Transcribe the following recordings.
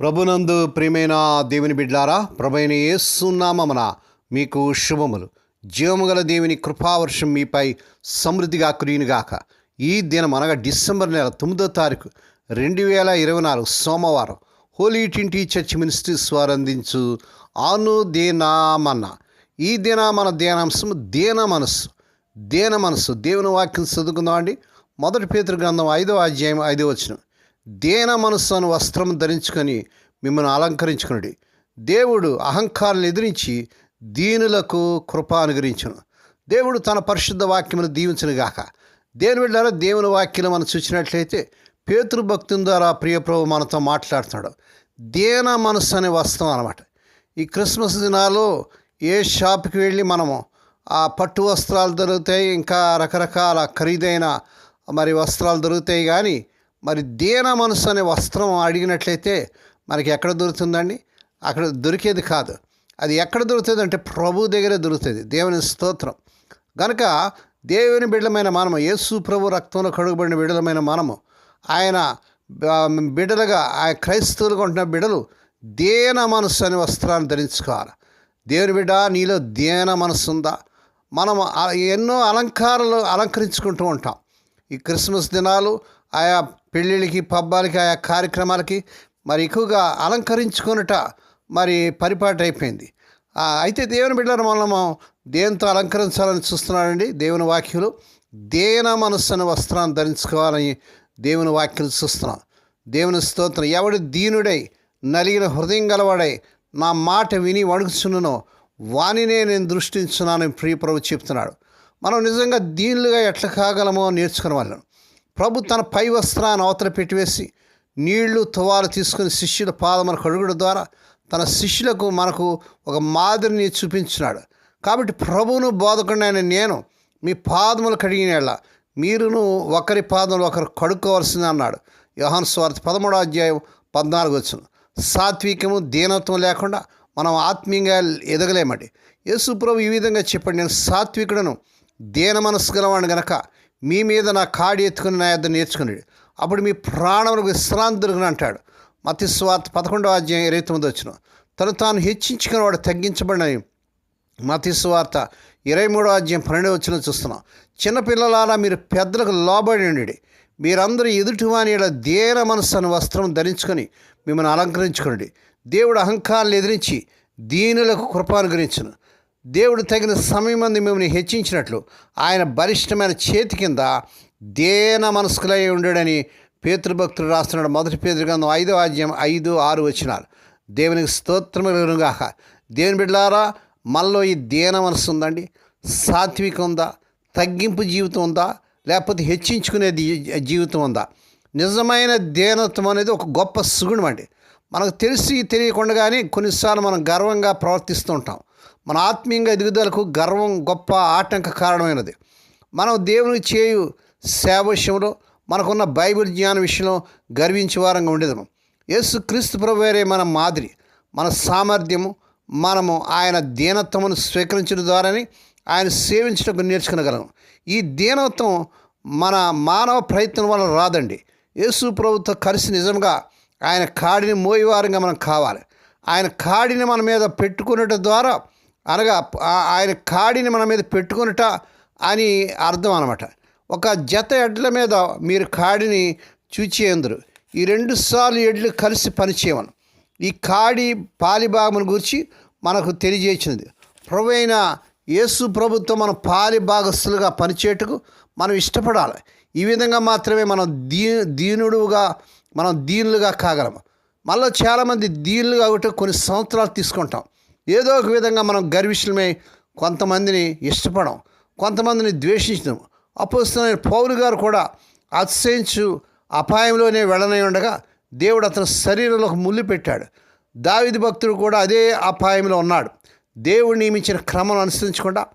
ప్రభునందు ప్రియమైన దేవుని బిడ్లారా ప్రభైన ఏసునామన మీకు శుభములు. జీవముగల దేవుని కృపావర్షం మీపై సమృద్ధిగా కురియునుగాక. ఈ దినం అనగా డిసెంబర్ నెల తొమ్మిదో తారీఖు రెండు వేల ఇరవై నాలుగు సోమవారం హోలీ టింటీ చర్చ్ మినిస్ట్రీస్ వారు అందించు ఆను దేనామన్న ఈ దిన మన దేనాంశం దేన మనస్సు దేన మనస్సు దేవుని వాక్యం చదువుకుందామండి. మొదటి పేతృ గ్రంథం ఐదో అధ్యాయం ఐదో వచనం. దేన మనస్సు అను వస్త్రం ధరించుకొని మిమ్మల్ని అలంకరించుకుని దేవుడు అహంకారాన్ని ఎదిరించి దీనులకు కృప అనుగ్రహించను. దేవుడు తన పరిశుద్ధ వాక్యమును దీవించును గాక. దేని వెళ్ళారా దేవుని వాక్యం మనం చూసినట్లయితే పేతృభక్తుని ద్వారా ప్రియప్రభు మనతో మాట్లాడుతున్నాడు. దేన మనస్సు అనే వస్త్రం అనమాట ఈ క్రిస్మస్ దినాల్లో ఏ షాప్కి వెళ్ళి మనము ఆ పట్టు వస్త్రాలు దొరుకుతాయి ఇంకా రకరకాల ఖరీదైన మరి వస్త్రాలు దొరుకుతాయి కానీ మరి దేన మనసు అనే వస్త్రం అడిగినట్లయితే మనకి ఎక్కడ దొరుకుతుందండి? అక్కడ దొరికేది కాదు. అది ఎక్కడ దొరుకుతుంది అంటే ప్రభు దగ్గరే దొరుకుతుంది. దేవుని స్తోత్రం. కనుక దేవుని బిడ్డలమైన మనము యేసు ప్రభు రక్తంలో కడుగుబడిన బిడ్డలమైన మనము ఆయన బిడ్డలుగా ఆ క్రైస్తవులుగా ఉంటున్న బిడ్డలు దేన మనస్సు అనే వస్త్రాన్ని ధరించుకోవాలి. దేవుని బిడ్డ నీలో దేన మనస్సు ఉందా? మనం ఎన్నో అలంకారాలు అలంకరించుకుంటూ ఉంటాం. ఈ క్రిస్మస్ దినాలు ఆయా పెళ్ళిళ్ళకి పబ్బాలకి ఆయా కార్యక్రమాలకి మరి ఎక్కువగా అలంకరించుకొనుట మరి పరిపాటు అయిపోయింది. అయితే దేవుని బిడ్డలను మనము దేంతో అలంకరించాలని చూస్తున్నాడండి? దేవుని వాక్యులు దేన మనస్సును వస్త్రాన్ని ధరించుకోవాలని దేవుని వాక్యం చూస్తున్నాం. దేవుని స్తోత్రం ఎవడు దీనుడై నలిగిన హృదయం గలవాడై నా మాట విని వణుకుచున్ననో వానినే నేను దృష్టించున్నానని ప్రియప్రభు చెప్తున్నాడు. మనం నిజంగా దీనులుగా ఎట్లా కాగలమో నేర్చుకునే వాళ్ళం. ప్రభు తన పై వస్త్రాన్ని అవతల పెట్టివేసి నీళ్ళు తువాలు తీసుకుని శిష్యుల పాదముల కడుగుడు ద్వారా తన శిష్యులకు మనకు ఒక మాదిరిని చూపించినాడు. కాబట్టి ప్రభువును బోధకుడైన నేను మీ పాదములు కడిగిన మీరును ఒకరి పాదములు ఒకరు కడుక్కోవాల్సింది అన్నాడు. యోహాన్ స్వార్థ పదమూడో అధ్యాయం పద్నాలుగు వచ్చిన సాత్వికము దీనత్వం లేకుండా మనం ఆత్మీయంగా ఎదగలేమండి. యేసు ప్రభు ఈ విధంగా చెప్పండి నేను సాత్వికుడను దీన మనస్సు గలవాడిని గనక మీ మీద నా కాడి ఎత్తుకుని నా యొద్ద నేర్చుకున్నాడు. అప్పుడు మీ ప్రాణములకు విశ్రాంతి దొరుకును అంటాడు. మతి స్వార్థ పదకొండవ అధ్యాయం ఇరవై తొమ్మిది వచ్చిన. తను తాను హెచ్చించుకుని వాడు తగ్గించబడినని మతి సువార్త ఇరవై మూడో అధ్యాయం పన్నెండు వచ్చిన చూస్తున్నాం. చిన్నపిల్లలారా మీరు పెద్దలకు లోబడి ఉండి మీరందరూ ఎదుటివాని ఇలా దేన మనస్సు అని వస్త్రం ధరించుకొని మిమ్మల్ని అలంకరించుకోండి దేవుడు అహంకారాన్ని ఎదిరించి దీనులకు కృప దేవుడు తగిన సమయం అందు మిమ్మల్ని హెచ్చించినట్లు ఆయన బలిష్టమైన చేతి కింద దేన మనస్కులై ఉండడని పేతృభక్తులు రాస్తున్నాడు. మొదటి పేదరి ఐదో అధ్యాయం ఐదు ఆరు వచ్చినారు దేవునికి స్తోత్రముగాక దేవుని బిడ్డలారా మనలో ఈ దేన మనసు ఉందండి. సాత్వికం ఉందా? తగ్గింపు జీవితం ఉందా? లేకపోతే హెచ్చించుకునే జీవితం ఉందా? నిజమైన దేనత్వం అనేది ఒక గొప్ప సుగుణం అండి. మనకు తెలిసి తెలియకుండానే కొన్నిసార్లు మనం గర్వంగా ప్రవర్తిస్తూ ఉంటాం. మన ఆత్మీయంగా ఎదుగుదలకు గర్వం గొప్ప ఆటంక కారణమైనది. మనం దేవుని చేయు సేవ విషయంలో మనకున్న బైబిల్ జ్ఞాన విషయంలో గర్వించే వారంగా ఉండేదము. యేసు క్రీస్తు ప్రభువారే మన మాదిరి మన సామర్థ్యము మనము ఆయన దీనత్వమును స్వీకరించడం ద్వారానే ఆయన సేవించడం నేర్చుకునగలం ఈ దీనత్వం మన మానవ ప్రయత్నం వల్ల రాదండి. యేసు ప్రభుత్వం కలిసి నిజంగా ఆయన కాడిని మోయేవారంగా మనం కావాలి. ఆయన కాడిని మన మీద పెట్టుకునేట ద్వారా అనగా ఆయన కాడిని మన మీద పెట్టుకునుట అని అర్థం అనమాట ఒక జత ఎడ్ల మీద మీరు కాడిని చూచేందరు ఈ రెండు సార్లు ఎడ్లు కలిసి పనిచేయమను. ఈ కాడి పాలిభాగమును గురించి మనకు తెలియజేసినది ప్రభు అయిన యేసు ప్రభుత్వం మన పాలిభాగస్తులుగా పనిచేయటకు మనం ఇష్టపడాలి. ఈ విధంగా మాత్రమే మనం దీ దీనుడుగా మనం దీనులుగా కాగలము. మళ్ళీ చాలామంది దీనులుగా ఒకటి కొన్ని సంవత్సరాలు తీసుకుంటాం. ఏదో ఒక విధంగా మనం గర్విష్యమై కొంతమందిని ఇష్టపడం కొంతమందిని ద్వేషించడం. అపోస్తున్న పౌరు గారు కూడా అతిశయించు అపాయంలోనే వెళ్ళనై ఉండగా దేవుడు అతని శరీరంలోకి ముళ్ళు పెట్టాడు. దావిది భక్తుడు కూడా అదే అపాయంలో ఉన్నాడు. దేవుడు నియమించిన క్రమం అనుసరించకుండా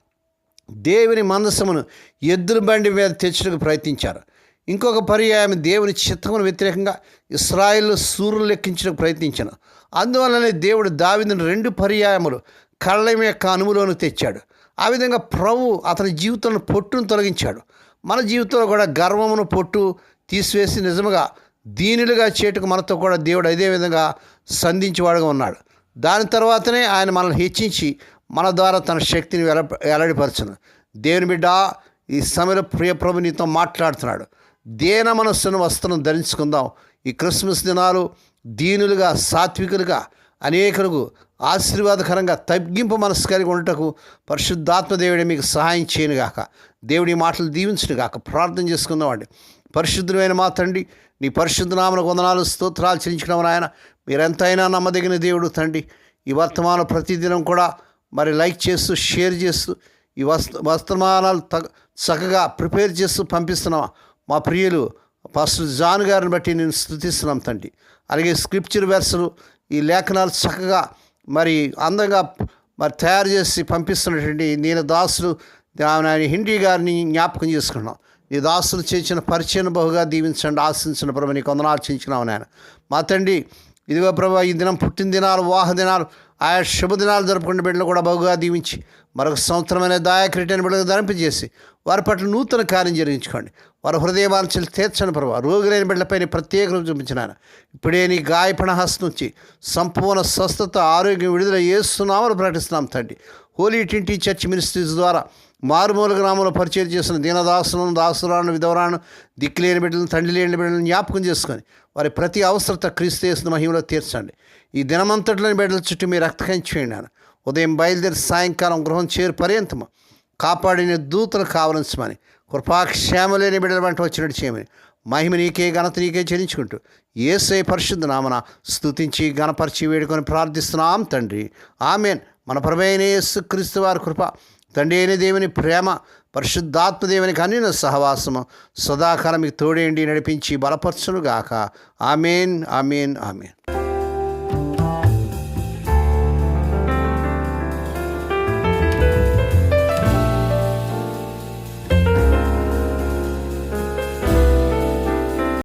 దేవుని మందసమును ఎద్దుల బండి మీద తెచ్చడానికి ప్రయత్నించారు. ఇంకొక పర్యాయం దేవుని చిత్తమును వ్యతిరేకంగా ఇస్రాయిల్ సూర్యులు లెక్కించడానికి ప్రయత్నించాను. అందువల్లనే దేవుడు దావిదిని రెండు పర్యాయములు కళ్ళం యొక్క అనుములోను తెచ్చాడు. ఆ విధంగా ప్రభు అతని జీవితంలో పొట్టును తొలగించాడు. మన జీవితంలో కూడా గర్వమును పొట్టు తీసివేసి నిజముగా దీనులుగా చేటుకు మనతో కూడా దేవుడు అదే విధంగా సంధించేవాడుగా ఉన్నాడు. దాని తర్వాతనే ఆయన మనల్ని హెచ్చించి మన ద్వారా తన శక్తిని వెల వెల్లడిపరచను. దేవుని బిడ్డ ఈ సమయంలో ప్రియ ప్రభు నీతో మాట్లాడుతున్నాడు. దేన మనస్సును వస్త్రం ధరించుకుందాం ఈ క్రిస్మస్ దినాలు దీనులుగా సాత్వికులుగా అనేకులకు ఆశీర్వాదకరంగా తగ్గింపు మనసు కలిగి ఉండటకు పరిశుద్ధాత్మ దేవుడే మీకు సహాయం చేయనుగాక దేవుడి మాటలు దీవించునుగాక ప్రార్థన చేసుకుందామండి పరిశుద్ధమైన మా తండ్రి నీ పరిశుద్ధ నామన వందనాలు స్తోత్రాలు చెల్లించడం ఆయన మీరెంతైనా నమ్మదగిన దేవుడు తండ్రి ఈ వర్తమానం ప్రతిదినం కూడా మరి లైక్ చేస్తూ షేర్ చేస్తూ ఈ వస్త వర్తమానాలు చక్కగా ప్రిపేర్ చేస్తూ పంపిస్తున్నాం మా ప్రియులు పాస్టర్ జాన్ గారిని బట్టి నేను స్థుతిస్తున్నాం తండ్రి. అలాగే స్క్రిప్చర్ వెర్సులు ఈ లేఖనాలు చక్కగా మరి అందంగా మరి తయారు చేసి పంపిస్తున్నటువంటి నేను దాసులు ఆయన హిందీ గారిని జ్ఞాపకం చేసుకున్నాం. ఈ దాసులు చేసిన పరిచయం బహుగా దీవించండి ఆశించిన ప్రభు నీ కొందనాలు చేయించినావు నాయన. మా తండ్రి ఇదిగో ప్రభు ఈ దినం పుట్టిన దినాలు వాహ దినాలు ఆయా శుభదినాలు జరుపుకునే బిడ్డలు కూడా బహుగా దీవించి మరొక సంవత్సరమైన దాయక్రీటైన బిడ్డలు ధరింపజేసి వారి పట్ల నూతన కార్యం జరిగించుకోండి. వారి హృదయవాంఛలు తీర్చని ప్రభావ రోగులైన బిడ్డలపైన ప్రత్యేక రోజు చూపించిన ఇప్పుడే నీ గాయపణ హస్తం నుంచి సంపూర్ణ స్వస్థత ఆరోగ్యం విడుదల చేస్తున్నామని ప్రకటిస్తున్నాం తండ్రి. హోలీ టింటీ చర్చ్ మినిస్ట్రీస్ ద్వారా మారుమూల గ్రామంలో పరిచయం చేసిన దీనదాసులను దాసురాను విధవరాను దిక్కులేని బిడ్డలను తండ్రి లేని బిడ్డలను జ్ఞాపకం చేసుకొని వారి ప్రతి అవసరత క్రీస్తు చేసిన మహిమలో తీర్చండి. ఈ దినమంతట్లోని బిడ్డల చుట్టూ మీరు రక్తకం చేయండి ఉదయం బయలుదేరి సాయంకాలం గృహం చేరు పర్యంతము కాపాడిన దూతలు కావలించమని కృపాక్షేమలేని బిడ్డల వెంట వచ్చినట్టు చేయమని. మహిమ నీకే ఘనత నీకే చెల్లించుకుంటూ ఏసై పరిశుద్ధ నామన స్తుతించి గణపరిచి వేడుకొని ప్రార్థిస్తున్నాం తండ్రి. ఆమెన్. మన ప్రభైన యేసు క్రీస్తు వారి కృప తండ్రి అయిన దేవుని ప్రేమ పరిశుద్ధాత్మ దేవునికి అన్నిన సహవాసము సదాకాలం మీకు తోడేండి నడిపించి బలపరచునుగాక. Amen amen amen.